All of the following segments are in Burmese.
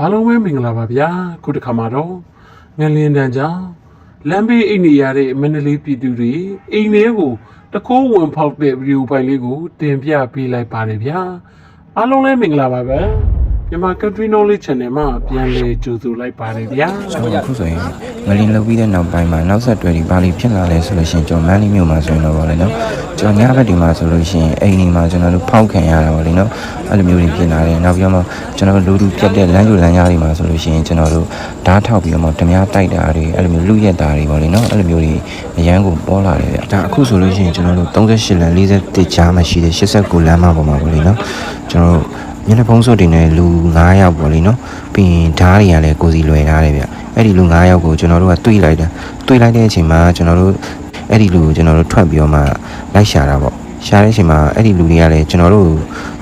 အားလုံးပဲမင်္ဂလာပါဗျာခုတစ်ခါမှာတော့ငလင်းတန်းကြောင့်လမ်းဘေးအိမ်နေရတဲ့မန္တလေးပြည်သူတွေအိမ်လေးကိုတကိုးဝင်ဖောက်တဲ့ဗီဒီယိုဖိုင်လေးကိုတင်ပြပေးလိုက်ပါတယ်ဗျာအားလုံးလည်းမင်္ဂလာပါပဲ မြန်မာ Country Knowledge Channel မှာပြန်လည်ကြိုဆိုလိုက်ပါတယ်ဗျာကျွန်တော်အခုဆိုရင်ငလင်းလုပ်ပြီးတဲ့နောက်ပိုင်းမှာနောက်ဆက်တွဲဒီပါလီဖြစ်လာလဲဆိုလို့ရှိရင်ကျွန်တော်မန်းလေးမြို့မှာဆိုရင်တော့ဗောလေနော်ကျွန်တော်ညဘက်ဒီမှာဆိုလို့ရှိရင်အိမ်ဒီမှာကျွန်တော်တို့ဖောက်ခံရတာဗောလေနော်အဲ့လိုမျိုးတွေဖြစ်လာတယ်နောက်ပြီးတော့ကျွန်တော်တို့လူလူပြတ်တဲ့လမ်းကျူလမ်းကြားတွေမှာဆိုလို့ရှိရင်ကျွန်တော်တို့ဓာတ်ထောက်ပြီးတော့ဓမြတိုက်တာတွေအဲ့လိုမျိုးလူရက်တာတွေဗောလေနော်အဲ့လိုမျိုးတွေအရန်ကိုပေါ်လာတယ်ဗျဒါအခုဆိုလို့ရှိရင်ကျွန်တော်တို့38လမ်း41ကြားမှာရှိတဲ့89လမ်းမှာပေါ်မှာဗောလေနော်ကျွန်တော်တို့ မျက်နှာဖုံးစုပ်တင်တဲ့လူ9ယောက်ပေါ့လေနော်ပြီးရင်ဓားတွေကလည်းကိုစီလွယ်ထားတယ်ဗျအဲ့ဒီလူ9ယောက်ကိုကျွန်တော်တို့ကတွေးလိုက်တာတွေးလိုက်တဲ့အချိန်မှာကျွန်တော်တို့အဲ့ဒီလူကိုကျွန်တော်တို့ထွက်ပြီးတော့မှလိုက်ရှာတာပေါ့ရှာတဲ့အချိန်မှာအဲ့ဒီလူတွေကလည်းကျွန်တော်တို့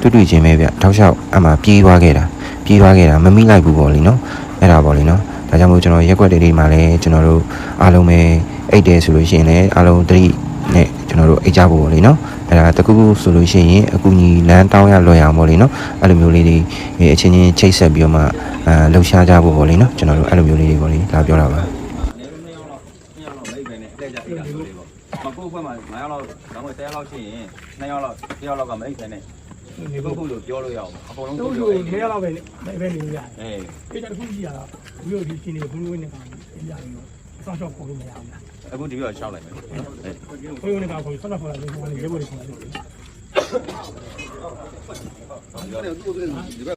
တွေ့တွေ့ချင်းပဲဗျထောက်လျှောက်အမှပြေးသွားခဲ့တာပြေးသွားခဲ့တာမမိလိုက်ဘူးပေါ့လေနော်အဲ့ဒါပေါ့လေနော်ဒါကြောင့်မို့ကျွန်တော်ရက်ွက်တွေတွေမှာလည်းကျွန်တော်တို့အားလုံးပဲအိတ်တယ်ဆိုလို့ရှိရင်လည်းအားလုံးသတိနဲ့ကျွန်တော်တို့အိတ်ကြဖို့ပေါ့လေနော် အဲ့ဒါတကူကူဆိုလို့ရှိရင်အကူကြီးလမ်းတောင်းရလွယ်အောင်ပေါ့လေနော်အဲ့လိုမျိုးလေးတွေအချင်းချင်းချိတ်ဆက်ပြီးတော့မှအာလှူရှားကြဖို့ပေါ့လေနော်ကျွန်တော်တို့အဲ့လိုမျိုးလေးတွေပေါ့လေဒါပြောတာပါမကိုဖွဲ့မှာ9ယောက်လောက်တော့10ယောက်လောက်ရှိရင်2ယောက်လောက်1ယောက်လောက်ကမအိတ်ဆဲနဲ့ဒီဘုတ်ဖို့လို့ပြောလို့ရအောင်အကုန်လုံးတို့ပြောတို့အိတ်နေရာတော့ပဲပဲနေရတယ်အေး။ဒီတစ်ခုကြည့်ရတာဒီလိုဒီချင်းနေဘုံဝင်နေတာပြရတယ်လို့စောင့်ရှောက်ပေါ်လို့မရဘူးလား အခုဒီပြောရှောက်လိုက်မယ်အေး။ဘုံဝင်နေတာကိုစောင့်ရှောက်ပေါ်လာလို့ဘုံဝင်ရေပေါ်နေတယ်ဒီဘက်